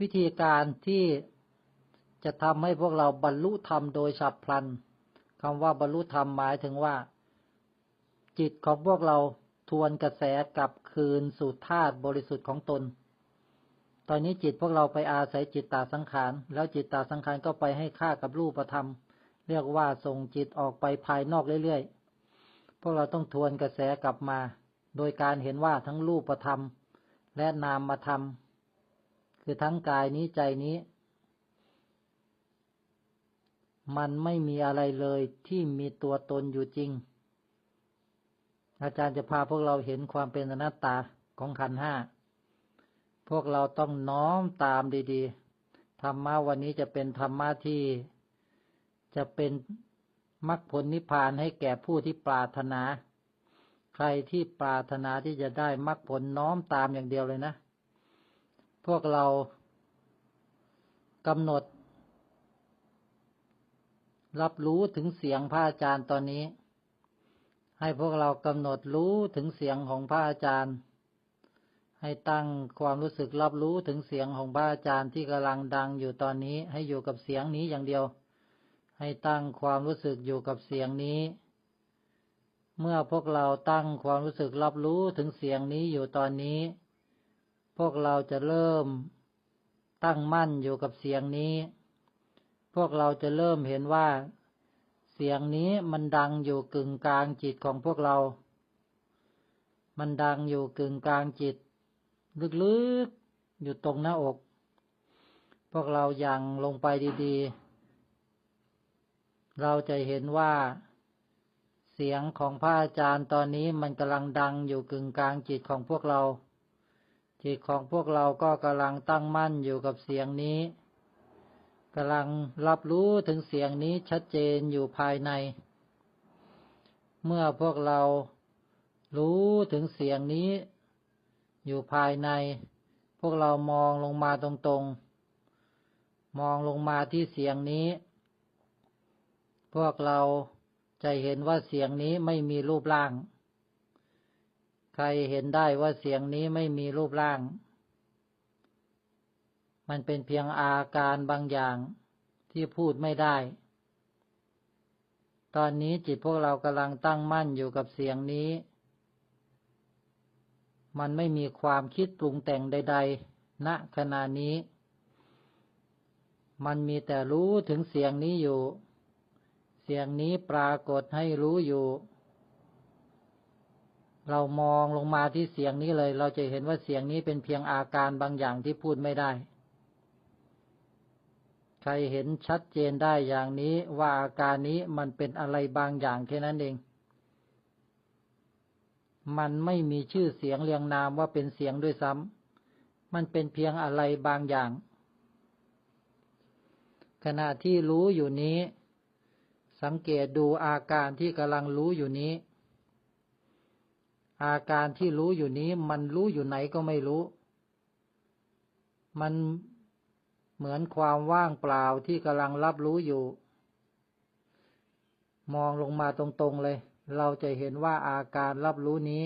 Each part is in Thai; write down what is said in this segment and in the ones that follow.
วิธีการที่จะทำให้พวกเราบรรลุธรรมโดยฉับพลันคำว่าบรรลุธรรมหมายถึงว่า จิตของพวกเราทวนกระแสกลับคืนสู่ธาตุบริสุทธิ์ของตน ตอนนี้จิตพวกเราไปอาศัยจิตตาสังขาร แล้วจิตตาสังขารก็ไปให้ค่ากับรูปธรรม เรียกว่าส่งจิตออกไปภายนอกเรื่อยๆ พวกเราต้องทวนกระแสกลับมา โดยการเห็นว่าทั้งรูปธรรม และนามธรรม คือทั้งกายนี้ใจนี้ มันไม่มีอะไรเลยที่มีตัวตนอยู่จริง อาจารย์จะพาพวกเราเห็นความเป็นอนัตตาของขันห้า พวกเราต้องน้อมตามดีๆ ธรรมะวันนี้จะเป็นธรรมะที่จะเป็นมรรคผลนิพพานให้แก่ผู้ที่ปรารถนา ใครที่ปรารถนาที่จะได้มรรคผลน้อมตามอย่างเดียวเลยนะ พวกเรากำหนด รับรู้ถึงเสียงพระอาจารย์ตอนนี้ ให้พวกเรากำหนดรู้ถึงเสียงของพระอาจารย์ ให้ตั้งความรู้สึกรับรู้ถึงเสียงของพระอาจารย์ที่กำลังดังอยู่ตอนนี้ ให้อยู่กับเสียงนี้อย่างเดียว ให้ตั้งความรู้สึกอยู่กับเสียงนี้ เมื่อพวกเราตั้งความรู้สึกรับรู้ถึงเสียงนี้อยู่ตอนนี้ พวกเราจะเริ่มตั้งมั่นอยู่กับเสียงนี้ พวกเราจะเริ่มเห็นว่า เสียงนี้มันดังอยู่กึ่งกลางจิตของพวกเรา มันดังอยู่กึ่งกลางจิต ลึกๆ อยู่ตรงหน้าอก พวกเรายังลงไปดีๆ เราจะเห็นว่า เสียงของพระอาจารย์ตอนนี้มันกำลังดังอยู่กึ่งกลางจิตของพวกเรา จิตของพวกเราก็กำลังตั้งมั่นอยู่กับเสียงนี้กำลังรับรู้ถึงเสียงนี้ชัดเจนอยู่ภายใน เมื่อพวกเรารู้ถึงเสียงนี้ อยู่ภายใน พวกเรามองลงมาตรงๆ มองลงมาที่เสียงนี้ พวกเราจะเห็นว่าเสียงนี้ไม่มีรูปร่าง ใครเห็นได้ว่าเสียงนี้ไม่มีรูปร่าง มันเป็นเพียงอาการบางอย่างที่พูดไม่ได้ ตอนนี้จิตพวกเรากำลังตั้งมั่นอยู่กับเสียงนี้ มันไม่มีความคิดปรุงแต่งใด ๆ ณ ขณะนี้ มันมีแต่รู้ถึงเสียงนี้อยู่ เสียงนี้ปรากฏให้รู้อยู่ เรามองลงมาที่เสียงนี้เลย เราจะเห็นว่าเสียงนี้เป็นเพียงอาการบางอย่างที่พูดไม่ได้ ใครเห็นชัดเจนได้อย่างนี้ว่าอาการนี้มันเป็นอะไรบางอย่างแค่นั้นเอง มันไม่มีชื่อเสียงเรียงนามว่าเป็นเสียงด้วยซ้ำ มันเป็นเพียงอะไรบางอย่าง ขณะที่รู้อยู่นี้ สังเกตดูอาการที่กำลังรู้อยู่นี้ อาการที่รู้อยู่นี้ มันรู้อยู่ไหนก็ไม่รู้ มันเหมือนความว่างเปล่าที่กำลังรับรู้อยู่ มองลงมาตรงๆเลย เราจะเห็นว่าอาการรับรู้นี้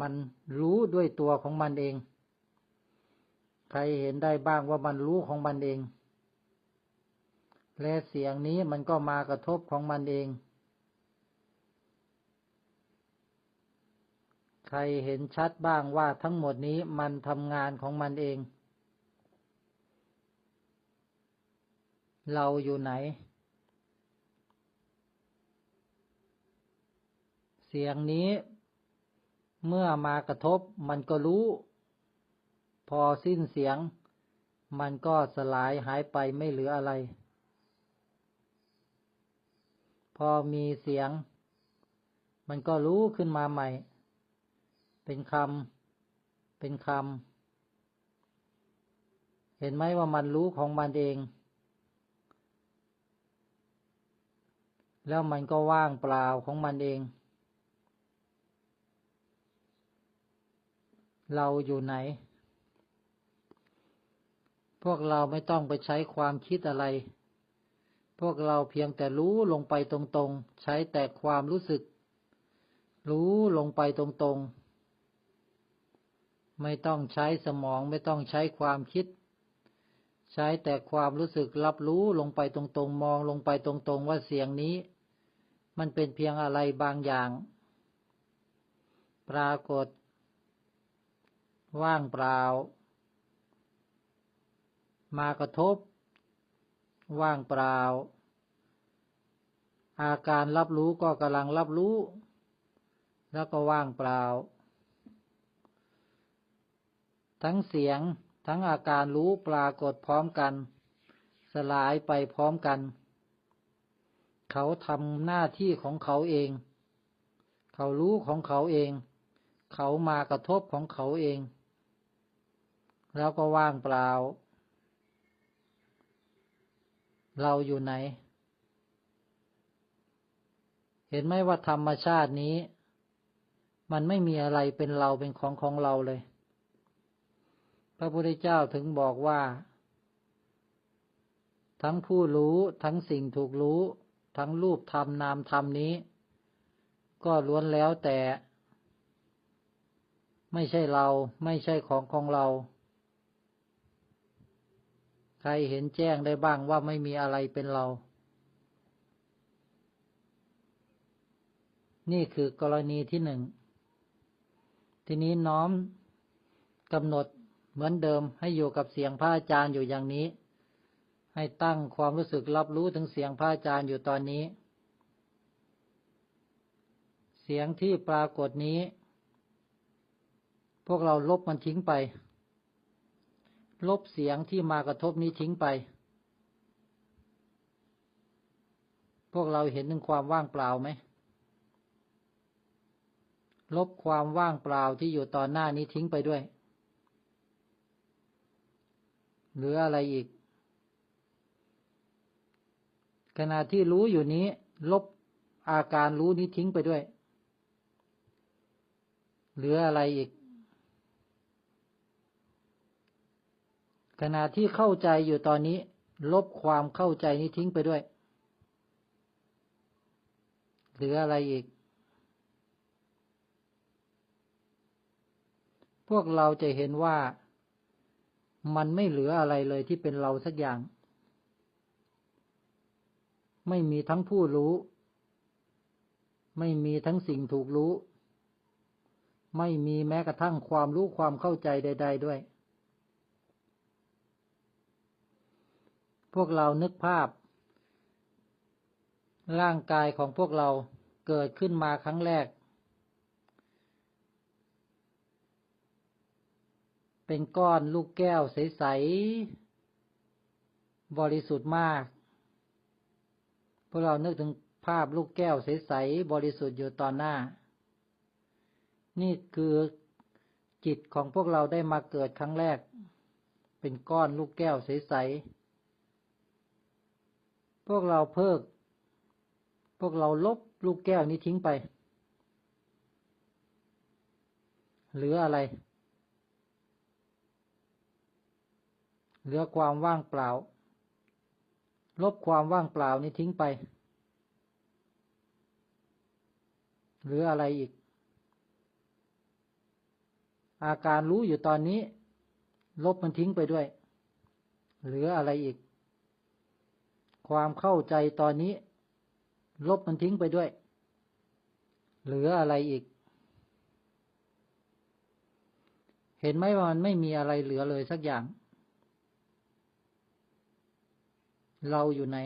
มันรู้ด้วยตัวของมันเอง ใครเห็นได้บ้างว่ามันรู้ของมันเอง และเสียงนี้มันก็มากระทบของมันเอง ครเห็นชัดบ้างว่าทั้งหมดนี้มันทำงานของมันเอง เราอยู่ไหน เสียงนี้เมื่อมากระทบมันก็รู้ พอสิ้นเสียง มันก็สลายหายไปไม่เหลืออะไร พอมีเสียง มันก็รู้ขึ้นมาใหม่ เป็นคำ เป็นคำ เห็นไหมว่ามันรู้ของมันเอง แล้วมันก็ว่างเปล่าของมันเอง เราอยู่ไหน พวกเราไม่ต้องไปใช้ความคิดอะไร พวกเราเพียงแต่รู้ลงไปตรงๆ ใช้แต่ความรู้สึก รู้ลงไปตรงๆ ไม่ต้องใช้สมองไม่ต้องใช้ความคิด ใช้แต่ความรู้สึกรับรู้ลงไปตรงๆ มองลงไปตรงๆว่าเสียงนี้ มันเป็นเพียงอะไรบางอย่าง ปรากฏ ว่างเปล่า มากระทบ ว่างเปล่า อาการรับรู้ก็กำลังรับรู้ แล้วก็ว่างเปล่า ทั้งเสียงทั้งอาการรู้ปรากฏพร้อมกัน สลายไปพร้อมกัน เขาทำหน้าที่ของเขาเอง เขารู้ของเขาเอง เขามากระทบของเขาเอง แล้วก็ว่างเปล่า เราอยู่ไหน เห็นไหมว่าธรรมชาตินี้ มันไม่มีอะไรเป็นเราเป็นของของเราเลย ระพุทธเจ้าถึงบอกว่า ทั้งผู้รู้ทั้งสิ่งถูกรู้ ทั้งรูปธรรมนามธรรมนี้ ก็ล้วนแล้วแต่ ไม่ใช่เราไม่ใช่ของของเรา ใครเห็นแจ้งได้บ้างว่าไม่มีอะไรเป็นเรา นี่คือกรณีที่หนึ่ง ทีนี้น้อมกำหนด เหมือนเดิมให้อยู่กับเสียงพระอาจารย์อยู่อย่างนี้ ให้ตั้งความรู้สึกรับรู้ถึงเสียงพระอาจารย์อยู่ตอนนี้ เสียงที่ปรากฏนี้ พวกเราลบมันทิ้งไป ลบเสียงที่มากระทบนี้ทิ้งไป พวกเราเห็นถึงความว่างเปล่าไหมลบความว่างเปล่าที่อยู่ตอนหน้านี้ทิ้งไปด้วย หรืออะไรอีก ขณะที่รู้อยู่นี้ ลบอาการรู้นี้ทิ้งไปด้วย เหลืออะไรอีก ขณะที่เข้าใจอยู่ตอนนี้ ลบความเข้าใจนี้ทิ้งไปด้วย เหลืออะไรอีก พวกเราจะเห็นว่า มันไม่เหลืออะไรเลยที่เป็นเราสักอย่าง ไม่มีทั้งผู้รู้ ไม่มีทั้งสิ่งถูกรู้ ไม่มีแม้กระทั่งความรู้ความเข้าใจใด ๆ ด้วย พวกเรานึกภาพ ร่างกายของพวกเราเกิดขึ้นมาครั้งแรก เป็นก้อนลูกแก้วใส ๆ บริสุทธิ์มาก พวกเรานึกถึงภาพลูกแก้วใส ๆ บริสุทธิ์อยู่ตอนหน้า นี่คือจิตของพวกเราได้มาเกิดครั้งแรก เป็นก้อนลูกแก้วใส ๆ พวกเราเพิก พวกเราลบลูกแก้วนี้ทิ้งไปเหลืออะไร เหลือความว่างเปล่า ลบความว่างเปล่านี้ทิ้งไปเหลืออะไรอีก อาการรู้อยู่ตอนนี้ ลบมันทิ้งไปด้วย เหลืออะไรอีก ความเข้าใจตอนนี้ ลบมันทิ้งไปด้วย เหลืออะไรอีกเห็นไหมว่ามันไม่มีอะไรเหลือเลยสักอย่าง เราอยู่ใน